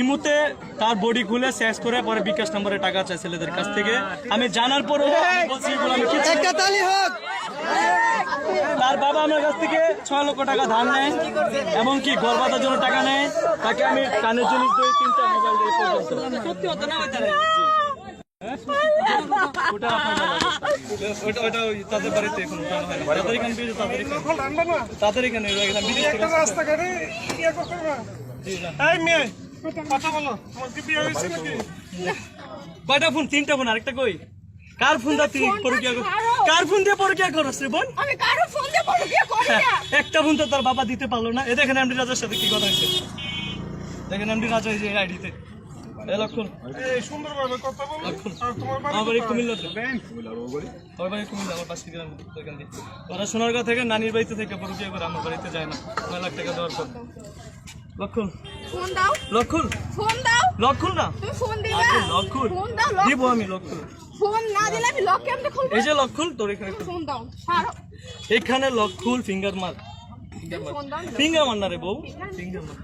ইমুতে তার বডি খুলে শেষ করে পরে বিকাশ নম্বরে টাকা চায় ছেলেদের কাছ থেকে। আমি জানার পরও বলছি এগুলো আমি কিছু একটা তালি হোক। তার বাবা আমার কাছ থেকে ছয় লক্ষ টাকা ধার নেয় এবং কি ঘর জন্য টাকা নেয়। তাকে আমি কানের জিনিস দিই তিনটা মোবাইল দিই পর্যন্ত। সত্যি হতো না তাদের এখন। তাদের এখানে কথা বলো কয়টা ফোন? তিনটা ফোন আরেকটা কই? কার ফোন দা তুই পরকিয়া কর কার ফোন দিয়ে পরকিয়া করছ রে বোন? আমি কারও ফোন দিয়ে বিয়ে করি না। একটা ফোন তো তার বাবা দিতে পারল না। এ দেখেন এমডি রাজার সাথে কি কথা হয়েছে। দেখেন এমডি রাজা এই যে আইডিতে। এ লক্ষণ এই সুন্দরভাবে কথা বলো। আর তোমার বাড়ি আমার আমার বাড়ি কুমিল্লা আমার পাশে গ্রাম। ওইখান দিয়ে ওরা সোনারগাঁ থেকে নানির বাড়িতে থেকে পরকিয়া করে আমার বাড়িতে যায় না। নয় লাখ টাকা দেওয়ার পর। লক্ষণ ফোন দাও লক্ষণ ফোন দাও লক্ষণ না তুমি ফোন দিবা লক্ষণ ফোন দাও দিব আমি লক্ষণ ফোন না দিলে আমি লক কেমনে খুলবো এই যে লক্ষণ তোর এখানে ফোন দাও ছাড়ো এখানে লক্ষণ ফিঙ্গার মার ফিঙ্গার মার না রে বউ ফিঙ্গার মার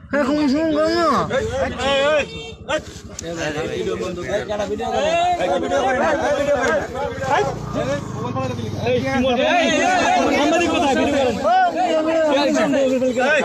সাংবাদিক কোথায় ভিডিও করেন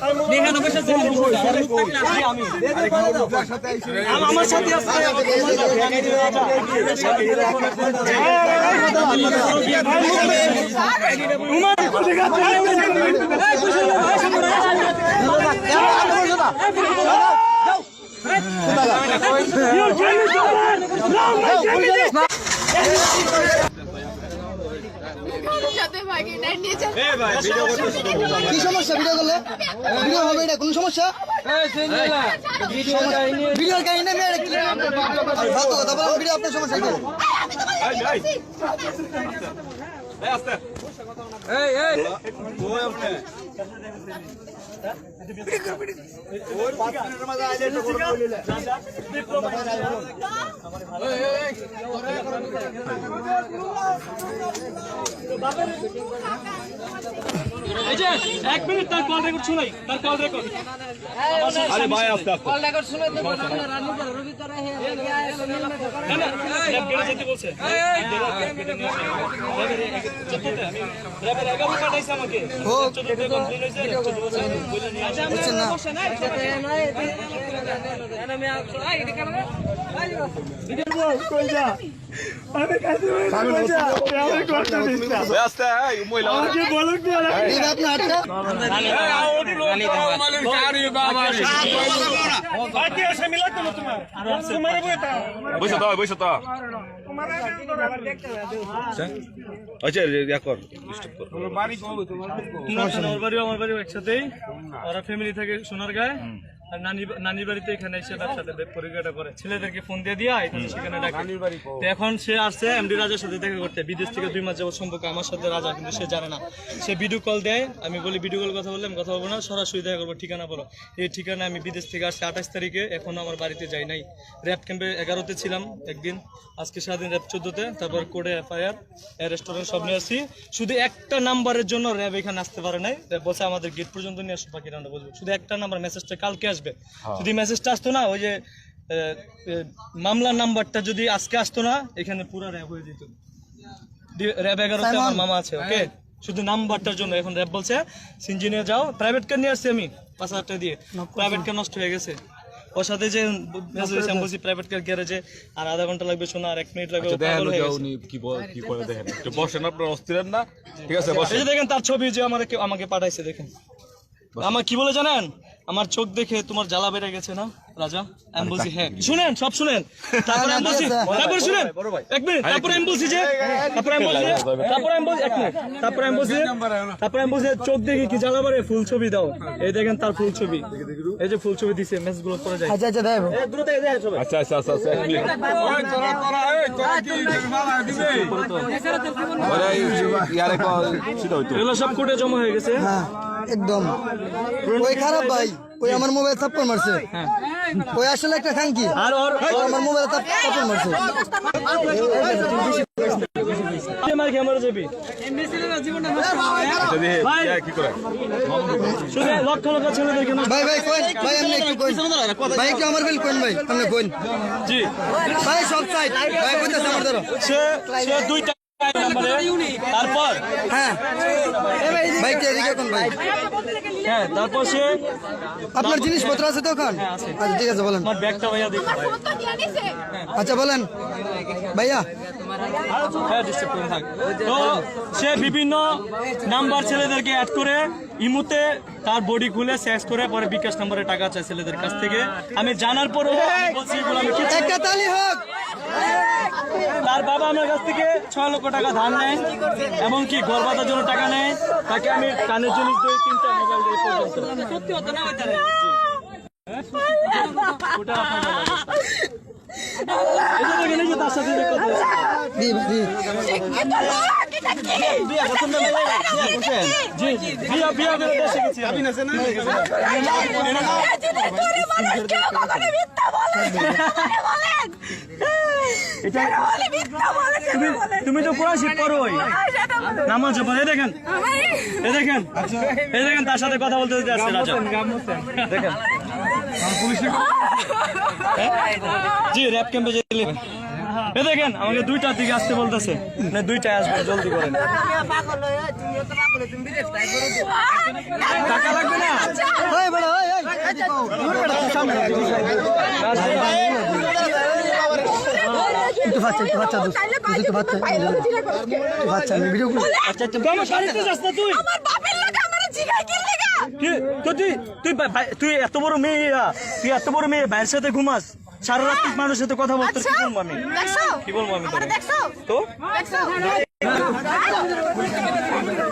আমার চেনা লক্ষণ না ফোন দাও লক্ষণ না ফোন করাতে দেবো না, লক্ষণ আমার সাথে আছে সাথে ভাগে নেট নিয়ে যাও কি সমস্যা? ভিডিও করলে? ভিডিও হবে এটা? কোনো সমস্যা? ভিডিও কাহিনী না মেয়ে ভালো কথা বলো ভিডিও আপনার সমস্যা কি আমি তোমাকে বলছি এই। যে এক মিনিট তার কল রেকর্ড শুনাই তার কল রেকর্ড আরে ভাই আস্তে আস্তে কল রেকর্ড শুনে তো না না র্যাব গেটে যেতে বলছে আমি র্যাবের এগারো পাঠাইছে আমাকে হয়েছে না এই আচ্ছা কর আমার বাড়িও একসাথেই। ওরা ফ্যামিলি থাকে সোনার গায়ে নানির বাড়িতে এখানে এসে করে। ছেলেদেরকে ফোন দিয়ে সেখানে ডাকে। এখন সে আসছে এমডি রাজার সাথে দেখা করতে। বিদেশ থেকে দুই মাস যাবত সম্পর্ক আমার সাথে রাজা কিন্তু সে জানে না। সে ভিডিও কল দেয় আমি বলি ভিডিও কল কথা বললাম কথা বলব না সরাসরি দেখা করব ঠিকানা বলো। এই ঠিকানা আমি বিদেশ থেকে আসছি আঠাশ তারিখে এখনও আমার বাড়িতে যাই নাই। র্যাব ক্যাম্পে এগারোতে ছিলাম একদিন আজকে সারাদিন র্যাব চোদ্দতে তারপর কোর্টে এফআইআর রেস্টুরেন্ট সব নিয়ে আসছি। শুধু একটা নাম্বারের জন্য র্যাব এখানে আসতে পারে নাই। বলছে আমাদের গেট পর্যন্ত নিয়ে আসো বাকি রান্না বলব শুধু একটা নাম্বার মেসেজটা কালকে আসবে। যদি মেসেজটা আসতো না ওই যে মামলার নাম্বারটা যদি আজকে আসতো না এখানে পুরো র্যাব হয়ে যেত। র্যাব এগারোতে আমার মামা আছে ওকে শুধু নাম্বারটার জন্য এখন র্যাব বলছে। সিঞ্জি নিয়ে যাও। প্রাইভেট কার নিয়ে আসছি আমি পাঁচ হাজার টাকা দিয়ে। প্রাইভেট কার নষ্ট হয়ে গেছে। ওর সাথে যে আমি বলছি প্রাইভেট কার গ্যারেজে আর আধা ঘণ্টা লাগবে শোনা আর এক মিনিট লাগবে হয়ে গেছে। উনি কি কি করে দেখেন। একটু বসেন আপনার অস্থির না। ঠিক আছে এই বসেন। যে দেখেন তার ছবি যে আমাকে আমাকে পাঠাইছে দেখেন। আমার কি বলে জানেন? আমার চোখ দেখে তোমার জ্বালা বেড়ে গেছে না রাজা? আমি বলছি হ্যাঁ। শুনেন সব শুনেন। তারপরে আমি বলছি তারপরে শুনেন। এক মিনিট তারপরে আমি বলছি যে তারপরে আমি বলছি তারপরে আমি বলছি এক মিনিট তারপরে আমি বলছি তারপরে আমি বলছি চোখ দেখে কি জ্বালা বেড়ে ফুল ছবি দাও। এই দেখেন তার ফুল ছবি। এই যে ফুল ছবি দিছে মেসেজগুলো পরে যায়। আচ্ছা আচ্ছা দেখ। এ, দূরে থেকে দেখেন সবাই। আচ্ছা আচ্ছা আচ্ছা আচ্ছা এক মিনিট। ইয়ারে সেটা হইতো এগুলো সব কোর্টে জমা হয়ে গেছে। হ্যাঁ। একদম। ওই খারাপ ভাই ওই আমার মোবাইল থাপ্পড় মারছে। ওই আসলে একটা খানকি। আর আমার মোবাইল থাপ্পড় মারছে। কে ভাই। কি ভাই কোন ভাই একটু কোন ভাই আমার বেল কোন ভাই আপনি কোন জি। ভাই সব সাইড ভাই কইতাছে আমার ধরো। সে সে দুইটা তারপর হ্যাঁ। ভাই কে এদিকে কোন ভাই। হ্যাঁ তারপর সে আপনার জিনিসপত্র আছে তো ওখান? আচ্ছা ঠিক আছে বলেন। আমার ব্যাগটা ভাইয়া আচ্ছা বলেন। ভাইয়া। হ্যাঁ তো সে বিভিন্ন নাম্বার ছেলেদেরকে অ্যাড করে ইমুতে তার বডি খুলে সেক্স করে পরে বিকাশ নাম্বারে টাকা চায় ছেলেদের কাছ থেকে। আমি জানার পরও বলছি এগুলো আমি কিছু একটা তালি হোক! তার বাবা আমার কাছ থেকে ছয় লক্ষ টাকা ধার নেয় এমনকি ঘর বাঁধার জন্য টাকা নেয় তাকে আমি কানের জিনিস দিই তিনটা মোবাইল দিই পর্যন্ত সত্যি হতো না ওটা তার সাথে যে আমি। তুমি তুমি তো কোরআন শিখ পড়োই। নামাজ পড়ে দেখেন। এই দেখেন। এই দেখেন তার সাথে কথা বলতে দিতে আসছে রাজা। দেখেন। হ্যাঁ? জি র্যাপ ক্যাম্পে যেতে এ দেখেন আমাকে দুইটার দিকে আসতে বলতেছে। না দুইটায় আসবে জলদি করেন। টাকা লাগবে না? আচ্ছা তুই? কি? তুই তুই তুই এত বড় মেয়ে তুই এত বড় মেয়ে ভাইয়ের সাথে ঘুমাস। সারা রাত মানুষের সাথে কথা বলতে কি বলব আমি? কি বলব আমি তো?